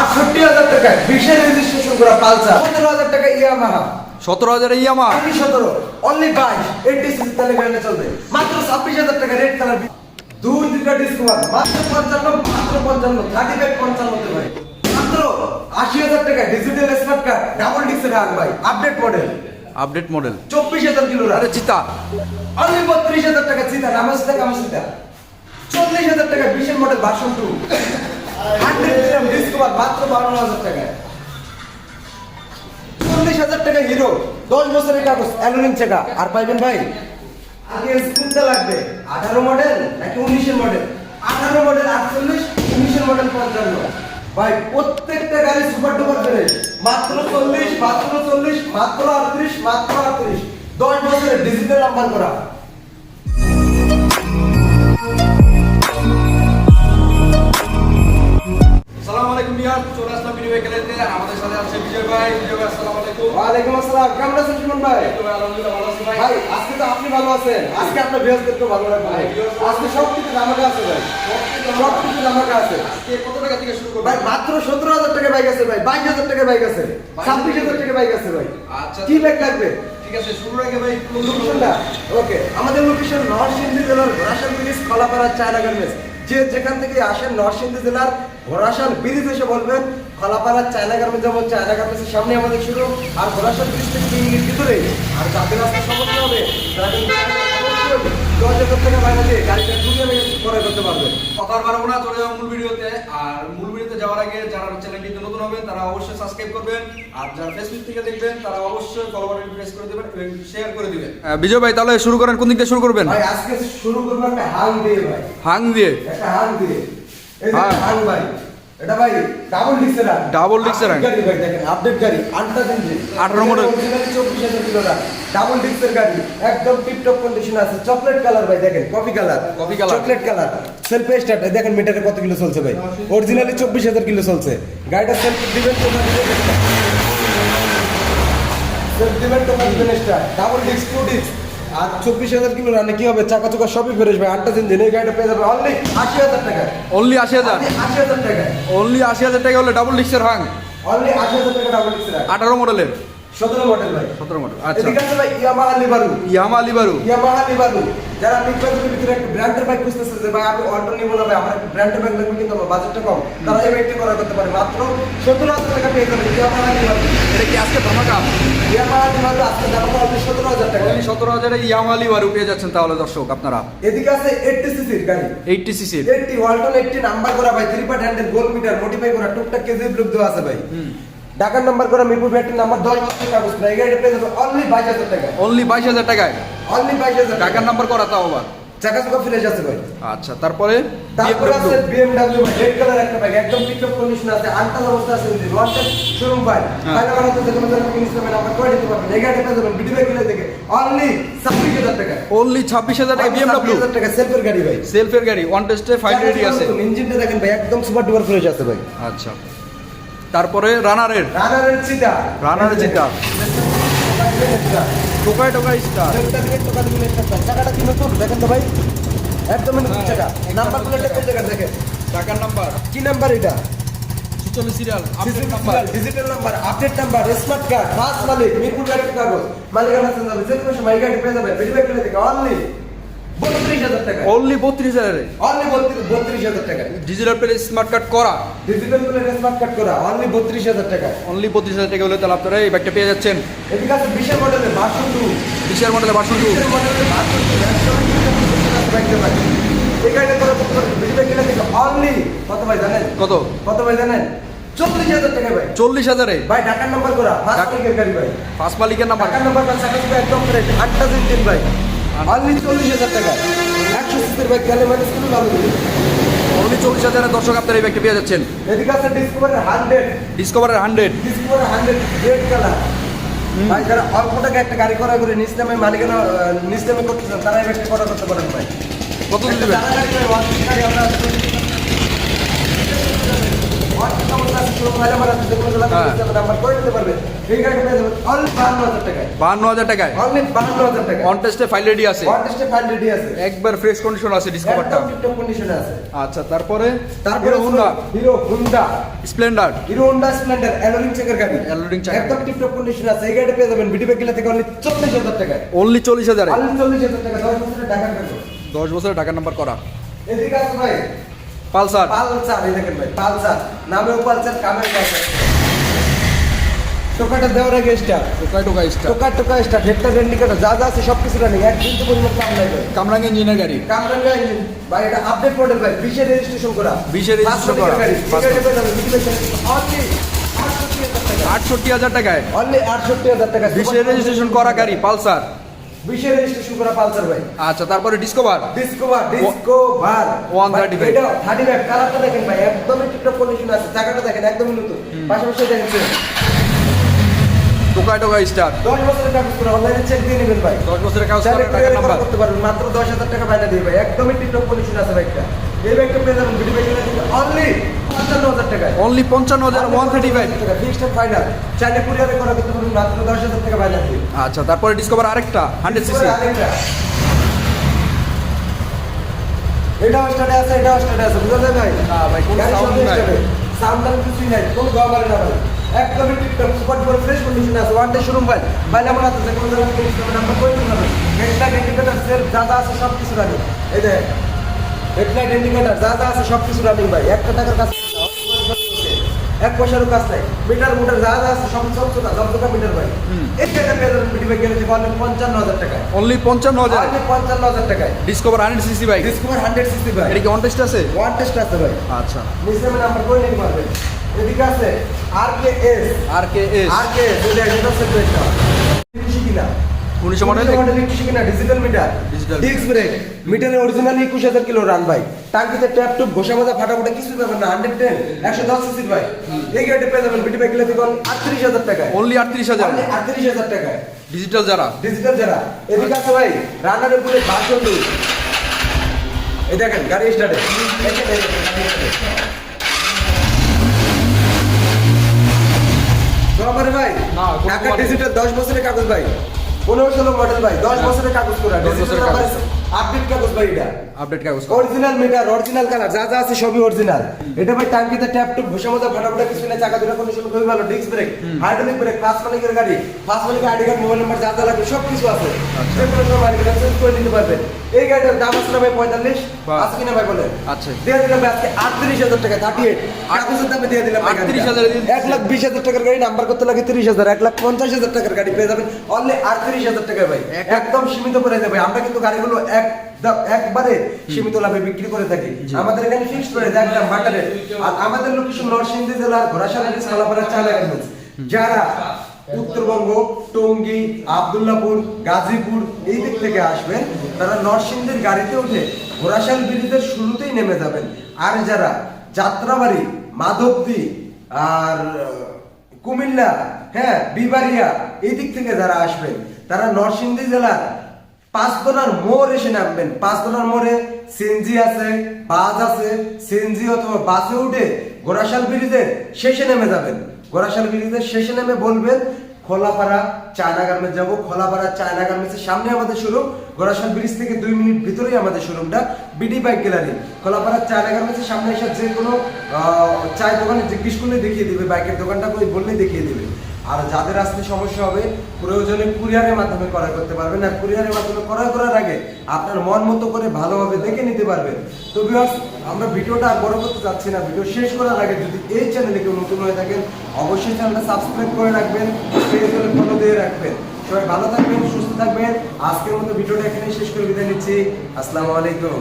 আটষট্টি হাজার টাকায় বিশের রেজিস্ট্রেশন করা পালসার। সতেরো হাজার টাকা ইয়ামাহা। সতেরো হাজার ইয়ামা অনলি সতেরো। অনলি বাইশ। এইটি সিসি তাহলে গাড়ি চলবে। মাত্র ছাব্বিশ হাজার টাকা রেড কালার দূর দুটা ডিসকাউন্ট মাত্র পঞ্চান্ন মাত্র পঞ্চান্ন থার্টি ফাইভ পঞ্চান্নতে ভাই মাত্র আশি হাজার টাকা ডিজিটাল স্মার্ট কার্ড ডাবল ডিক্সের আগ ভাই। আপডেট মডেল আপডেট মডেল চব্বিশ হাজার কিলো আরে চিতা। অনলি বত্রিশ হাজার টাকা চিন্তা নামাজ টাকা আমার চিন্তা চল্লিশ হাজার টাকা বিশের মডেল বাসন টু চল্লিশ হাজার টাকা আঠারো মডেল নাকি উনিশের মডেল আঠারো মডেল আটচল্লিশ, উনিশের মডেল পঞ্চান্ন। ভাই, প্রত্যেকটা গাড়ি সুপার ডুপার ফ্রেশ মাত্র চল্লিশ মাত্র চল্লিশ, মাত্র আটত্রিশ মাত্র আটত্রিশ। দশ বছরের ডিজিটাল নাম্বার করা। সালাম চলে আসলাম ভিডিও আমাদের সাথে আছে বিজয় ভাই। বিজয় ভাই আসসালামু আলাইকুম। ওয়ালাইকুম আসসালাম। কেমন আছেন সুমন ভাই? আলহামদুলিল্লাহ ভালো আছি ভাই। ভাই আজকে তো আপনি ভালো আছেন। আজকে আপনার বৃহস্পতি ভালো লাগবে ভাই। আজকে সব কিছু আমাকে আছে ভাই। সব কিছু আমাকে আছে। আজকে কত টাকা থেকে শুরু করব ভাই মাত্র সতেরো হাজার টাকা বাইক আছে ভাই। বাইশ হাজার টাকা বাইক আছে। ছাব্বিশ হাজার টাকা। বাইক আছে ভাই। আচ্ছা। কি বাইক লাগবে? ঠিক আছে শুরুর আগে ভাই লোকেশনটা ওকে আমাদের লোকেশন নরসিংদী জেলার Ghorashal bridge Kalapara China garments যে যেখান থেকে আসেন নরসিংদী জেলার ঘোড়াশাল ব্রিজ এসে বলবেন, খলাপাড়ার চায়না গার্মেন্ট যেমন চায়না গার্মেন্টসের সামনে আমাদের শুরু। আর ঘোড়াশাল ব্রিজ থেকে তিন মিনিট ভিতরে আর যাদের রাস্তা সমস্যা হবে গাড়িটা করতে পারবেন কথা আর বাড়াবো না চলে যাব মূল ভিডিওতে আর মূল ভিডিওতে যাওয়ার আগে যারা চ্যানেলটিতে নতুন হবেন তারা অবশ্যই সাবস্ক্রাইব করবেন আর যারা ফেসবুক থেকে দেখবেন তারা অবশ্যই ফলো বাটন প্রেস করে দিবেন এবং শেয়ার করে দিবেন। বিজয় ভাই তাহলে শুরু করেন কোন দিক দিয়ে শুরু করবেন? ভাই আজকে শুরু করব একটা হাং দিয়ে ভাই। হাং দিয়ে? একটা হাং দিয়ে। এই হাং। হাং ভাই। এটা ভাই ডাবল ডিক্সের disc এর গাড়ি ভাই দেখেন আপডেট গাড়ি untouch engine 18 model। Originally 24000 kilo run double ডিক্সের গাড়ি একদম টিপ টপ কন্ডিশন আছে। চকলেট কালার ভাই দেখেন coffee colour Coffee colour। Chocolate colour self start দেখেন মিটারে কত কিলো চলছে ভাই। অরিজিনালি 24000 কিলো চলছে। গাড়িটা সেলফ দিবেন তো সেলফ দিবেন স্টার্ট ডাবল ডিক্স টু ডিক্স আর চব্বিশ হাজার কিলো রানে কি হবে? চাকা চোকা সবই ফ্রেশ ভাই। আটটা দিন এই গাড়িটা পেয়ে যাবে। অনলি আশি হাজার টাকা। অনলি আশি হাজার? আশি হাজার টাকা। অনলি আশি হাজার টাকা হলে ডাবল ডিক্সের ভাঙ। অনলি আশি হাজার টাকা ডাবল ডিক্স আঠারো মডেলের সতেরো মডেল ভাই। সতেরো মডেল আচ্ছা। এদিকে আছে ভাই ইয়ামাহা লিবারু ইয়ামা লিবারু ইয়ামাহা লিবারু যারা বিগ বাজেটের ভিতরে একটা ব্র্যান্ডের বাইক খুঁজতেছে যে ভাই আমি অল্টো নিবো না ভাই আমার একটা ব্র্যান্ডের বাইক লাগবে কিন্তু আমার বাজেটটা কম। তারা এই বাইকটি করা করতে পারে। মাত্র সতেরো হাজার টাকা পেয়ে যাবে ইয়ামাহা লিবারু এটা কি আজকে ধামাকা? ইয়ামাহা লিবারু আজকে দাম পড়বে সতেরো হাজার টাকা। অনলি সতেরো হাজারে ইয়ামা লিবারু পেয়ে যাচ্ছেন তাহলে দর্শক আপনারা। এদিকে আছে এইটটি সিসির গাড়ি। এইটটি সিসির এইটটি ওয়ালটন এইটটি নাম্বার করা ভাই থ্রি পার্ট হ্যান্ডেল গোল মিটার মডিফাই করা টুকটাক কেজি ব্লক দেওয়া আছে ভাই। ঢাকার নাম্বার করা মিরপুর ব্যাটারি নাম্বার দশ বছর কাগজ না পেয়ে যাবে অনলি বাইশ হাজার টাকা অনলি বাইশ হাজার টাকায়? অনলি বাইশ হাজার টাকা টাকার নাম্বার করা তাও আবার? চাকা চাকা ফ্রেশ আছে ভাই। আচ্ছা তারপরে তারপর আছে বিএমডব্লিউ রেড কালার একটা বাইক একদম টিপটপ কন্ডিশন আছে আনটাল অবস্থা আছে যদি শোরুম পাই হ্যাঁ। কোনো ধরনের হবে নাম্বার করে দিতে ভিডিও কিনে দেখে অনলি ছাব্বিশ হাজার টাকা অনলি ছাব্বিশ হাজার টাকা বিএমডব্লিউ হাজার টাকা সেলফের গাড়ি ভাই। সেলফের গাড়ি ওয়ান টেস্টে ফাইভ রেডি আছে। ইঞ্জিনটা দেখেন ভাই একদম সুপার ডুপার ফ্রেশ আছে ভাই। আচ্ছা। তারপরে রানারের। রানারের চিতা রানারের চিতা। টোকায় টোকায় স্টার চাকাটা কি নতুন দেখেন তো ভাই নতুন চাকা নাম্বার প্লেটটা কোন জায়গা দেখেন টাকার নাম্বার কি নাম্বার এটা serial digital number update number smart card first মালিক মিরপুর গাড়ির কাগজ মালিকানা চেঞ্জ যে কোনো সময় গাড়ি পেয়ে যাবে থেকে অনলি বত্রিশ হাজার টাকা। অনলি বত্রিশ হাজারে? অনলি বত্রিশ হাজার টাকা। ডিজিটাল প্লে স্মার্ট কার্ড করা। ডিজিটাল প্লেট স্মার্ট কার্ড করা। অনলি বত্রিশ হাজার টাকা। অনলি বত্রিশ হাজার টাকা হলে তাহলে আপনারা এই ব্যাগটা পেয়ে যাচ্ছেন। এদিকে আছে বিশের মডেলের বাসন টু বিশের মডেলের ভার্সন টু কত কত? ভাই জানেন? চল্লিশ হাজার টাকা ভাই। চল্লিশ হাজারে? ভাই ঢাকার নাম্বার করা। ফার্স্ট মালিকের গাড়ি ভাই। ফার্স্ট মালিকের নাম্বার টাকার নাম্বার একদম আটটা দিন ভাই। অনলি চল্লিশ হাজার টাকা। একশো সিসির বাইক গেলে মানে কোনো ভালো নেই অনলি চল্লিশ হাজারে দর্শক আপনারা এই ব্যাগটা পেয়ে যাচ্ছেন। এদিকে আছে ডিসকভারের হান্ড্রেড ডিসকভারের হান্ড্রেড ডিসকভারের হান্ড্রেড রেড কালার ভাই যারা অল্প টাকা একটা গাড়ি করা করে নিজ নামে মালিকানা নিজ নামে করতে চান তারা এই করা করতে পারেন ভাই। কত দিবেন? গাড়ি আমরা ওয়ান ফিফটি আছে শুরু ভালো আমার আছে যে জেলা। থেকে নাম্বার করে নিতে পারবে এই গাড়িটা পেয়ে যাবেন অনলি বাহান্ন হাজার টাকায়। বাহান্ন হাজার টাকায় অনলি বাহান্ন হাজার টাকা অন টেস্টে ফাইল রেডি আছে। কন্টেস্টে ফাইল রেডি আছে একবার ফ্রেশ কন্ডিশন আছে ডিসকভারটা একদম কন্ডিশনে আছে আচ্ছা তারপরে? তারপরে Honda Hero Honda Splendor Hero Honda Splendor অ্যালোরিং চেকের গাড়ি। একদম টিপটপ কন্ডিশনে আছে। এই পেয়ে যাবেন বিডি ব্যাগগুলা থেকে অনলি চল্লিশ হাজার টাকায়। অনলি চল্লিশ হাজারে। অনলি চল্লিশ হাজার টাকা দশ বছরের টাকা নাম্বার করা। এদিকে আছে ভাই। পালসার। পালসার এই দেখেন ভাই পালসার। নামেও পালসার কামের পালসার। টোকাটা দেওয়ার আগে স্টার টোকাই টোকাই স্টার টোকা টোকা স্টার হেডটা ইন্ডিকেটর যা যা আছে সব কিছু রানিং। এক কিন্তু পরিমাণ কাম নাই ভাই কামরাং ইঞ্জিনের গাড়ি। কামরাঙ্গা ইঞ্জিন ভাই এটা আপডেট মডেল ভাই বিশে রেজিস্ট্রেশন করা। 20 এ registration করা। আটষট্টি হাজার টাকায়। অনলি আটষট্টি হাজার টাকা বিশে রেজিস্ট্রেশন করা গাড়ি পালসার। বিশে রেজিস্ট্রেশন করা পালসার ভাই। আচ্ছা তারপরে ডিসকভার ডিসকভার ডিসকভার 135 এটা 35 কালারটা দেখেন ভাই একদমই টিপটপ কন্ডিশন আছে জায়গাটা দেখেন একদমই নতুন পাশাপাশি দেখেন টোকাই টোকাই স্টার 10 বছরের কাগজ করে অনলাইনে চেক দিয়ে নেবেন ভাই। দশ বছরের কাগজ করা টাকা নাম্বার করতে পারবেন মাত্র 10000 টাকা বাইনা দিয়ে ভাই একদমই টিপটপ কন্ডিশন আছে বাইকটা এই বাইকটা পেয়ে যাবেন ভিডিও বাইকটা অনলি 55000 টাকা অনলি পঞ্চান্ন হাজার ওয়ান থার্টি ফাইভ টাকা ফিক্সড ফাইনাল চাইলে কুরিয়ারে করা করতে পারবেন মাত্র 10000 টাকা বাইনা আচ্ছা তারপরে ডিসকভার আরেকটা হান্ড্রেড সিসি আরেকটা। এটাও স্টার্টে আছে এটাও স্টার্টে আছে বুঝা যায় ভাই না ভাই, কোনো গাড়ি নাই। স্টার্টে। কিছুই নাই, কোনো গা মারে না ভাই। একদমই টিপটপ, সুপার ডুপার ফ্রেশ কন্ডিশনে আছে। ওয়ান ডে শোরুম ভাই। ভাইলে আমার হাতে যে কোনো জায়গা থেকে নিতে নাম্বার করে দিতে হবে। হেডলাইট, ইন্ডিকেটর, সেল, যা যা আছে সব কিছু রানিং। এই দেখেন। হেডলাইট, ইন্ডিকেটর, যা যা আছে সব কিছু রানিং ভাই। একটা টাকার নেই। এক পয়সারও কাজ নাই। মিটার মোটার যা যা আছে সব সব ছোটা সব ছোটা মিটার ভাই এই টাকা পেয়ে যাবেন বিডি ভাই গেলে বলেন পঞ্চান্ন হাজার টাকায়। অনলি পঞ্চান্ন হাজার? অনলি পঞ্চান্ন হাজার টাকায়। Discover hundred CC bike Discover hundred CC ভাই এটা কি অন টেস্ট আছে? ওয়ান টেস্ট আছে ভাই। আচ্ছা। নিচে নাম্বার করে নিতে পারবেন এদিকে আছে আর K S R K S R K S এটা হচ্ছে উনিশশো মডেল মডেল কিনা ডিজিটাল মিটার ডিস্ক ব্রেক মিটারে অরিজিনালি একুশ হাজার কিলো রান ভাই টাঙ্কিতে ট্যাপ টুপ ঘষা মাজা ফাটাফাটা কিছু পাবেন না হান্ড্রেড টেন একশো দশ সিসি ভাই এই গাড়িটা পেয়ে যাবেন বিটি বাইক থেকে আটত্রিশ হাজার টাকায়। অনলি আটত্রিশ হাজার। আটত্রিশ হাজার টাকায়। ডিজিটাল যারা। ডিজিটাল যারা। এদিকে আছে ভাই রানারের উপরে ভার্সন এই দেখেন গাড়ি স্টার্টে ভাই ঢাকা ডিজিটাল দশ বছরের কাগজ ভাই। পনেরো ষোলো মডেল ভাই দশ হ্যাঁ। বছরের কাগজ করা দশ বছরের কাগজ। আপডেট কাগজ ভাই এটা। আপডেট কাগজ অরিজিনাল মিটার অরিজিনাল কালার যা যা আছে সবই অরিজিনাল এটা ভাই টাঙ্কিতে ট্যাপ টুপ ঘষা মজা ফাটাফাটা কিছু না চাকা দুটো কন্ডিশন খুবই ভালো disc brake hydraulic brake first মালিকের গাড়ি। ফাস্ট মালিকের আইডি কার্ড মোবাইল নাম্বার যা যা লাগবে সব কিছু আছে। যে কোনো সময় মালিকের চেঞ্জ করে দিতে পারবেন এই গাড়িটার দাম আছে ভাই পঁয়তাল্লিশ। আছে কিনা ভাই বলেন? আচ্ছা দিয়ে দিলাম ভাই আজকে আটত্রিশ হাজার টাকা থার্টি এইট কাগজের দামে দিয়ে দিলাম গাড়িটা। 38,000 এক লাখ বিশ হাজার টাকার গাড়ি নাম্বার করতে লাগে তিরিশ হাজার এক লাখ পঞ্চাশ হাজার টাকার গাড়ি পেয়ে যাবেন। অনলি আটত্রিশ হাজার টাকা ভাই। একদম সীমিত করে দেবে আমরা কিন্তু গাড়িগুলো এক একবারে সীমিত লাভে বিক্রি করে থাকি। আমাদের এখানে ফিক্সড একদম আর আমাদের লোকেশন নরসিংদী জেলার ঘোড়াশালা সালাপাড়া যারা উত্তরবঙ্গ টঙ্গী আবদুল্লাপুর গাজীপুর এই দিক থেকে আসবেন তারা নরসিংদীর গাড়িতে উঠে ঘোড়াশাল ব্রিজের শুরুতেই নেমে যাবেন। আর যারা যাত্রাবাড়ি মাধবদী আর কুমিল্লা হ্যাঁ বিবারিয়া এই দিক থেকে যারা আসবেন তারা নরসিংদী জেলার পাঁচদোনার মোড় এসে নামবেন। পাঁচদোনার মোড়ে সিএনজি আছে, বাস আছে, সিএনজি অথবা বাসে উঠে গোরাশাল ব্রিজের শেষে নেমে যাবেন। গোরাশাল ব্রিজের শেষে নেমে বলবেন, খোলাপাড়া চায়না গার্মেন্টস যাব, খোলাপাড়া চায়না গার্মেন্টসের সামনে আমাদের শোরুম গোরাশাল ব্রিজ থেকে দুই মিনিট ভিতরেই আমাদের শোরুমটা BD bike gallery Kholapara China গার্মেন্টসের সামনে এসে যে কোনো চায়ের দোকানে জিজ্ঞেস করলে দেখিয়ে দিবে, বাইকের দোকানটা কই বললেই দেখিয়ে দিবে। আর যাদের আসতে সমস্যা হবে, প্রয়োজনে কুরিয়ারের মাধ্যমে ক্রয় করতে পারবেন। আর কুরিয়ারের মাধ্যমে ক্রয় করার আগে আপনার মন মতো করে ভালোভাবে দেখে নিতে পারবেন। তো ভিউয়ার্স আমরা ভিডিওটা আর বড় করতে চাচ্ছি না। ভিডিও শেষ করার আগে যদি এই চ্যানেলে কেউ নতুন হয়ে থাকেন, অবশ্যই চ্যানেলটা সাবস্ক্রাইব করে রাখবেন হলে ফলো দিয়ে রাখবেন। সবাই ভালো থাকবেন, সুস্থ থাকবেন। আজকের মতো ভিডিওটা এখানেই শেষ করে বিদায় নিচ্ছি। আসসালামু আলাইকুম।